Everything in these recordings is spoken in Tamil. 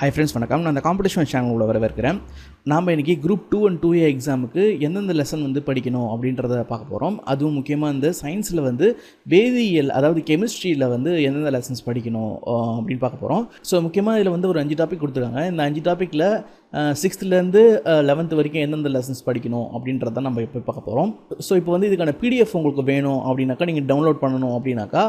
ஹை ஃப்ரெண்ட்ஸ் வணக்கம். நான் அந்த காம்படிஷன் உள்ள வரவேற்கிறேன். நாம் இன்றைக்கி group two and two A எக்ஸாமுக்கு எந்தெந்த லெசன் வந்து படிக்கணும் அப்படின்றத பார்க்க போகிறோம் அதுவும் முக்கியமாக இந்த சயின்ஸில் வந்து வேதியியல் அதாவது கெமிஸ்ட்ரியில் வந்து எந்தெந்த லெசன்ஸ் படிக்கணும் அப்படின்னு பார்க்க போகிறோம் ஸோ முக்கியமாக இதில் வந்து ஒரு அஞ்சு டாபிக் கொடுத்துருக்காங்க. இந்த அஞ்சு டாப்பிக்கில் சிக்ஸ்த்துலேருந்து லெவன்த்து வரைக்கும் எந்தெந்த லெசன்ஸ் படிக்கணும் அப்படின்றத நம்ம இப்போ பார்க்க போகிறோம் ஸோ இப்போ வந்து இதுக்கான பிடிஎஃப் உங்களுக்கு வேணும் அப்படின்னாக்கா நீங்கள் டவுன்லோட் பண்ணணும் அப்படின்னாக்கா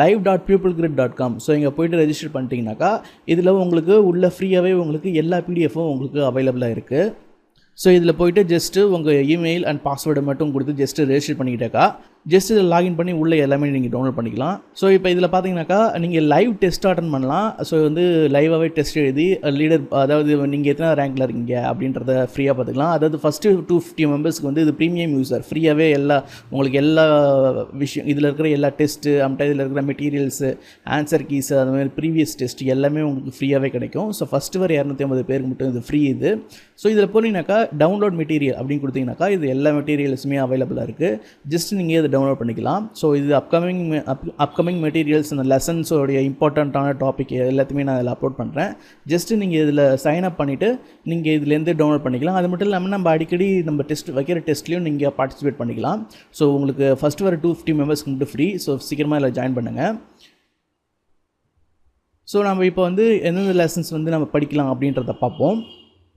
live dot people grid dot com so இங்கே போயிட்டு ரெஜிஸ்டர் பண்ணிட்டீங்கனாக்கா இதில் உங்களுக்கு உள்ள ஃப்ரீயாகவே உங்களுக்கு எல்லா பிடிஎஃப்பும் உங்களுக்கு அவைலபிளாக இருக்குது ஸோ இதில் போயிட்டு ஜஸ்ட்டு உங்கள் இமெயில் அண்ட் பாஸ்வேர்டை மட்டும் கொடுத்து ஜஸ்ட்டு ரெஜிஸ்டர் பண்ணிக்கிட்டாக்கா. ஜஸ்ட் இதில் லாகின் பண்ணி உள்ளே எல்லாமே நீங்கள் டவுன்லோட் பண்ணிக்கலாம். ஸோ இப்போ இதில் பார்த்தீங்கன்னாக்கா நீங்கள் லைவ் டெஸ்ட் அட்டன் பண்ணலாம். ஸோ வந்து லைவாகவே டெஸ்ட் எழுதி லீடர் அதாவது நீங்கள் எத்தனை ரேங்கில் இருக்கீங்க அப்படின்றத ஃப்ரீயாக பார்த்துக்கலாம் அதாவது ஃபஸ்ட்டு டூ ஃபிஃப்டி மெம்பர்ஸ்க்கு வந்து இது ப்ரீமியம் யூஸர் ஃப்ரீயாகவே எல்லா உங்களுக்கு எல்லா விஷயம் இதில் இருக்கிற எல்லா டெஸ்ட்டு அம்ட்ட இதில் இருக்கிற மெட்டீரியல்ஸு ஆன்சர் கீஸு அது மாதிரி ப்ரீவியஸ் டெஸ்ட் எல்லாமே உங்களுக்கு ஃப்ரீயாகவே கிடைக்கும். ஸோ ஃபஸ்ட்டு வர இரநூத்தி ஐம்பது பேருக்கு மட்டும் இது ஃப்ரீ இது. ஸோ இதில் போனீங்கன்னாக்கா டவுன்லோட் மெட்டீரியல் அப்படின்னு கொடுத்தீங்கன்னாக்கா இது எல்லா மெட்டீரியல்ஸுமே அவைலபிளாக இருக்குது ஜஸ்ட் நீங்கள் இதை டவுன்லோட் பண்ணிக்கலாம். ஸோ இது அப்கமிங் அப்கமிங் மெட்டீரியல்ஸ் அந்த லெசன்ஸோடைய இம்பார்ட்டண்ட்டான டாபிக் எல்லாத்தையுமே நான் இதில் அப்லோட் பண்ணுறேன் ஜஸ்ட்டு நீங்கள் இதில் சைன் அப் பண்ணிவிட்டு நீங்கள் இதுலேருந்து டவுன்லோட் பண்ணிக்கலாம். அது மட்டும் இல்லாமல் நம்ம அடிக்கடி நம்ம டெஸ்ட் வைக்கிற டெஸ்ட்லேயும் நீங்கள் பார்ட்டிசிபேட் பண்ணிக்கலாம். ஸோ உங்களுக்கு ஃபஸ்ட் வர டூ ஃபிஃப்டி மெம்பர்ஸ்க்கு மட்டும் ஃப்ரீ ஸோ சீக்கிரமாக இதில் ஜாயின் பண்ணுங்கள் ஸோ நம்ம இப்போ வந்து எந்தெந்த லெசன்ஸ் வந்து நம்ம படிக்கலாம் அப்படின்றத பார்ப்போம்.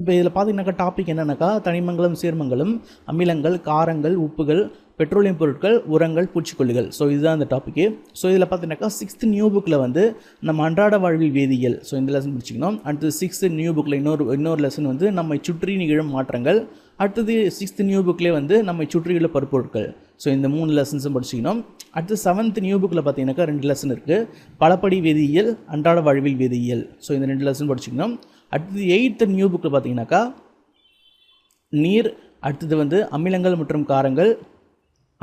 இப்போ இதில் பார்த்தீங்கன்னாக்கா டாபிக் என்னென்னாக்கா தனிமங்களும் சேர்மங்களும் அமிலங்கள் காரங்கள் உப்புகள் பெட்ரோலியம் பொருட்கள் உரங்கள் பூச்சிக்கொல்லிகள். ஸோ இதுதான் அந்த டாப்பிக்கு ஸோ இதில் பார்த்தீங்கன்னாக்கா சிக்ஸ்த் நியூ புக்கில் வந்து நம்ம அன்றாட வாழ்வில் வேதியியல். ஸோ இந்த லெசன் முடிச்சுக்கணும். அடுத்தது சிக்ஸ்த் நியூ புக்கில் இன்னொரு இன்னொரு லெசன் வந்து நம்மை சுற்றி நிகழும் மாற்றங்கள். அடுத்தது சிக்ஸ்த் நியூ புக்லேயே வந்து நம்மை சுற்றியுள்ள பருப்பொருட்கள் ஸோ இந்த மூணு லெசன்ஸும் படிச்சிக்கணும். அடுத்து செவன்த் நியூ புக்கில் பார்த்தீங்கன்னாக்கா ரெண்டு லெசன் இருக்குது பலப்படி வேதியியல் அன்றாட வாழ்வில் வேதியியல். ஸோ இந்த ரெண்டு லெசன் படிச்சிக்கணும். அடுத்தது எயித்து நியூ புக்கில் பார்த்தீங்கன்னாக்கா நீர் அடுத்தது வந்து அமிலங்கள் மற்றும் காரங்கள்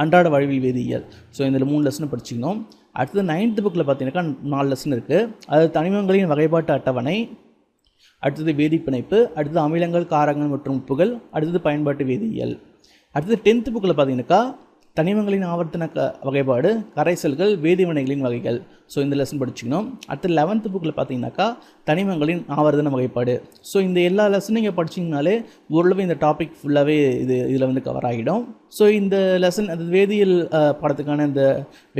அன்றாட வாழ்வில் வேதியியல். ஸோ இந்த மூணு லெசன் படிச்சிக்கணும். அடுத்தது நைன்த்து புக்கில் பார்த்தீங்கன்னாக்கா நாலு லெசன் இருக்குது அது தனிமங்களின் வகைப்பாட்டு அட்டவணை அடுத்தது வேதிப்பிணைப்பு அடுத்தது அமிலங்கள் காரங்கள் மற்றும் உப்புகள் அடுத்தது பயன்பாட்டு வேதியியல். அடுத்தது டென்த்து புக்கில் பார்த்தீங்கன்னாக்கா தனிமங்களின் ஆவர்த்தன க வகைப்பாடு கரைசல்கள் வேதிவினைகளின் வகைகள். ஸோ இந்த லெசன் படிச்சுக்கணும். அடுத்து லெவன்த்து புக்கில் பார்த்தீங்கன்னாக்கா தனிமங்களின் ஆவர்த்தன வகைப்பாடு. ஸோ இந்த எல்லா லெசனும் நீங்கள் படிச்சிங்கனாலே ஓரளவு இந்த டாபிக் ஃபுல்லாகவே இது இதில் வந்து கவர் ஆகிடும். ஸோ இந்த லெசன் அது வேதியியல் பாடத்துக்கான இந்த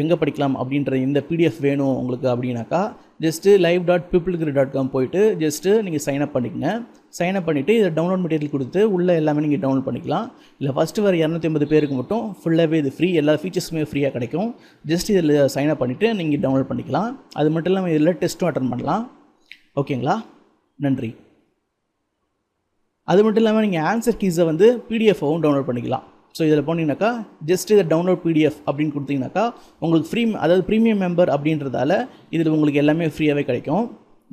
எங்கே படிக்கலாம் அப்படின்ற இந்த பிடிஎஃப் வேணும் உங்களுக்கு அப்படின்னாக்கா just live dot people dot com போயிட்டு ஜஸ்ட்டு நீங்கள் சைன் அப் பண்ணிக்கங்க. சைன் அப் பண்ணிவிட்டு இதை டவுன்லோட் மெட்டீரியல் கொடுத்து உள்ளே எல்லாமே நீங்கள் டவுன்லோட் பண்ணிக்கலாம். இல்லை ஃபஸ்ட்டு வர இரநூத்தி ஐம்பது பேருக்கு மட்டும் ஃபுல்லாகவே இது ஃப்ரீ எல்லா ஃபீச்சர்ஸுமே ஃப்ரீயாக கிடைக்கும். ஜஸ்ட் இதில் சைன் அப் பண்ணிவிட்டு நீங்கள் டவுன்லோட் பண்ணிக்கலாம். அது மட்டும் இல்லாமல் இதில் டெஸ்ட்டும் அட்டன் பண்ணலாம். ஓகேங்களா? நன்றி. அது மட்டும் இல்லாமல் நீங்கள் ஆன்சர் கீஸை வந்து பிடிஎஃபாகவும் டவுன்லோட் பண்ணிக்கலாம். ஸோ இதில் போனீங்கன்னாக்கா ஜஸ்ட் இதை டவுன்லோட் பிடிஎஃப் அப்படின்னு கொடுத்தீங்கன்னாக்கா உங்களுக்கு ஃப்ரீ அதாவது ப்ரீமியம் மெம்பர் அப்படின்றதால இதில் உங்களுக்கு எல்லாமே ஃப்ரீயாகவே கிடைக்கும்.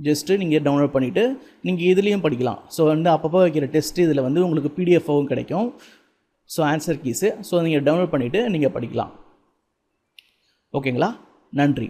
ஜஸ்ட்டு நீங்கள் டவுன்லோட் பண்ணிவிட்டு நீங்கள் இதுலேயும் படிக்கலாம். ஸோ வந்து அப்பப்போ வைக்கிற டெஸ்ட் இதில் வந்து உங்களுக்கு பிடிஎஃபாகவும் கிடைக்கும். ஸோ ஆன்சர் கீஸு ஸோ நீங்கள் டவுன்லோட் பண்ணிவிட்டு நீங்கள் படிக்கலாம். ஓகேங்களா நன்றி.